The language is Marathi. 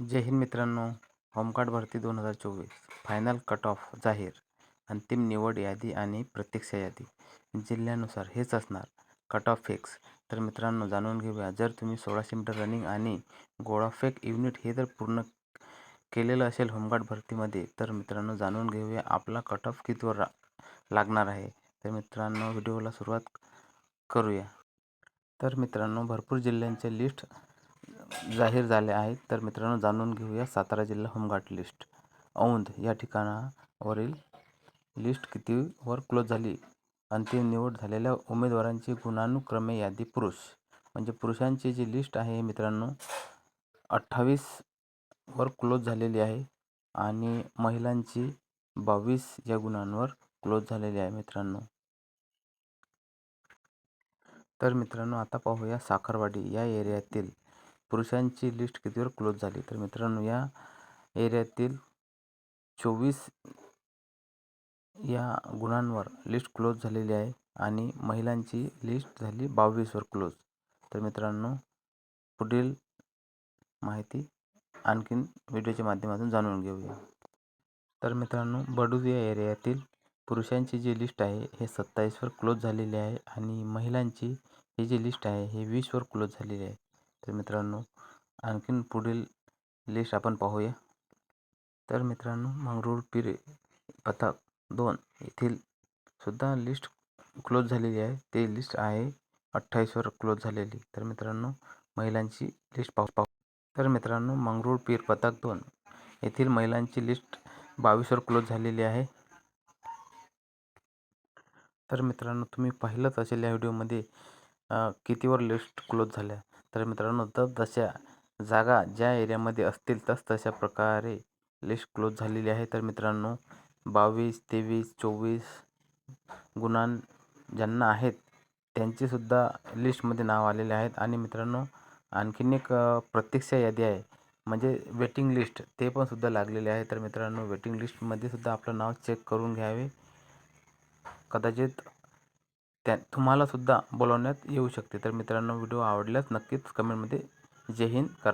जय हिंद मित्रांनो. होमगार्ड भरती दोन हजार चोवीस. फायनल कट ऑफ जाहीर. अंतिम निवड यादी आणि प्रतीक्षा यादी. जिल्ह्यानुसार हेच असणार. Cut off fix. तर मित्रांनो जाणून घेऊया. जर तुम्ही सोळाशे मीटर रनिंग आणि गोळाफेक युनिट हे जर पूर्ण केलेलं असेल होमगार्ड भरतीमध्ये तर मित्रांनो जाणून घेऊया आपला कट ऑफ कितीवर रा लागणार आहे. तर मित्रांनो व्हिडिओला सुरुवात करूया. तर मित्रांनो भरपूर जिल्ह्यांचे लिस्ट जाहीर झाले आहेत. तर मित्रांनो जाणून घेऊया सातारा जिल्हा होमगार्ड लिस्ट औंध या ठिकाणावरील लिस्ट कितीवर क्लोज झाली? अंतिम निवड झालेल्या उमेदवारांची गुणानुक्रमे यादी पुरुष. म्हणजे पुरुषांची जी लिस्ट आहे मित्रांनो अठ्ठावीसवर क्लोज झालेली आहे आणि महिलांची बावीस या गुणांवर क्लोज झालेली आहे मित्रांनो. तर मित्रांनो आता पाहूया साखरवाडी या एरियातील पुरुषांची लिस्ट कितीवर क्लोज झाली? तर मित्रांनो या एरियातील चोवीस या गुणांवर लिस्ट क्लोज झालेली आहे आणि महिलांची लिस्ट झाली बावीसवर क्लोज तर मित्रांनो पुढील माहिती आणखीन व्हिडिओच्या माध्यमातून जाणून घेऊया. तर मित्रांनो बडूज या एरियातील पुरुषांची जी लिस्ट आहे हे सत्तावीसवर क्लोज झालेली आहे आणि महिलांची ही जी लिस्ट आहे हे वीसवर क्लोज झालेली आहे. तर मित्रांनो आणखीन पुढील लिस्ट आपण पाहूया. तर मित्रांनो मंगरुळपीर पथक दोन येथील सुद्धा लिस्ट क्लोज झालेली आहे. ते लिस्ट आहे अठ्ठावीसवर क्लोज झालेली. तर मित्रांनो महिलांची लिस्ट पाहू पाहू. तर मित्रांनो मंगरुळपीर पथक दोन येथील महिलांची लिस्ट बावीसवर क्लोज झालेली आहे. तर मित्रांनो तुम्ही पाहिलंच असेल या व्हिडिओमध्ये कितीवर लिस्ट क्लोज झाल्या. तर मित्रांनो तस जशा जागा ज्या एरियामध्ये असतील तस तशा प्रकारे लिस्ट क्लोज झालेली आहे. तर मित्रांनो बावीस तेवीस चोवीस गुणां ज्यांना आहेत त्यांचीसुद्धा लिस्टमध्ये नाव आलेले आहेत. आणि मित्रांनो आणखीन एक प्रतीक्षा यादी आहे म्हणजे वेटिंग लिस्ट ते पण सुद्धा लागलेले आहे. तर मित्रांनो वेटिंग लिस्टमध्ये सुद्धा आपलं नाव चेक करून घ्यावे. कदाचित त्या तुम्हालासुद्धा बोलवण्यात येऊ शकते. तर मित्रांनो व्हिडिओ आवडल्यास नक्कीच कमेंटमध्ये जय हिंद करा.